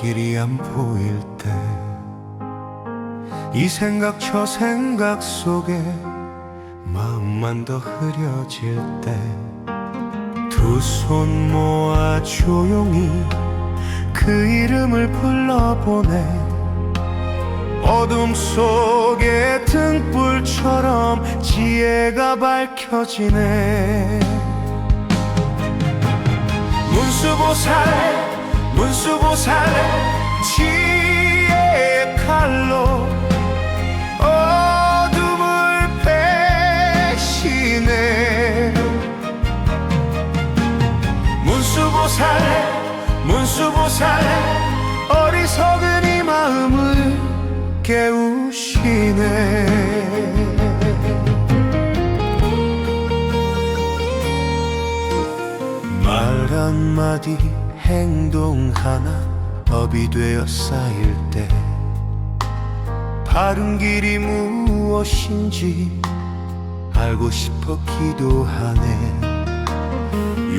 길이 안 보일 때 이 생각 저 생각 속에 마음만 더 흐려질 때 두 손 모아 조용히 그 이름을 불러보네 어둠 속에 등불처럼 지혜가 밝혀지네. 문수보살 문수 보살 지혜의 칼로 어둠을 배시네 문수보살 문수보살 어리석은 이 마음을 깨우시네. 말 한마디 행동 하나 법이 되어 쌓일 때 바른 길이 무엇인지 알고 싶어 기도하네.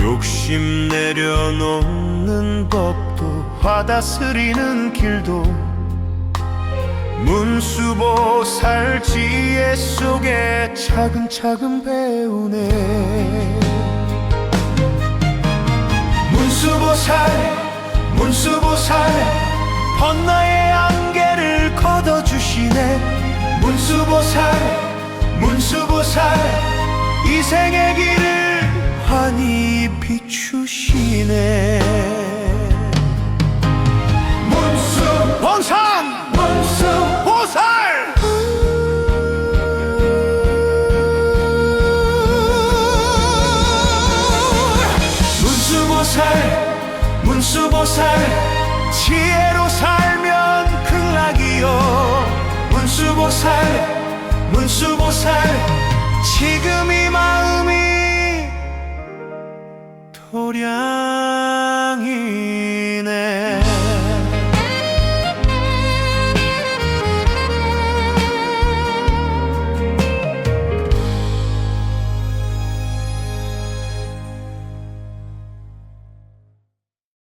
욕심 내려놓는 법도 화다스리는 길도 문수보 살 지혜 속에 차근차근 배우네 보살 문수보살 번나의 안개를 걷어주시네. 문수보살 문수보살 이생의 길을 환히 비추시네. 문수 원상 문수 보살! 문수보살 문수보살 지혜로 살면 극락이요. 문수보살 문수보살 지금 이 마음이 도량이네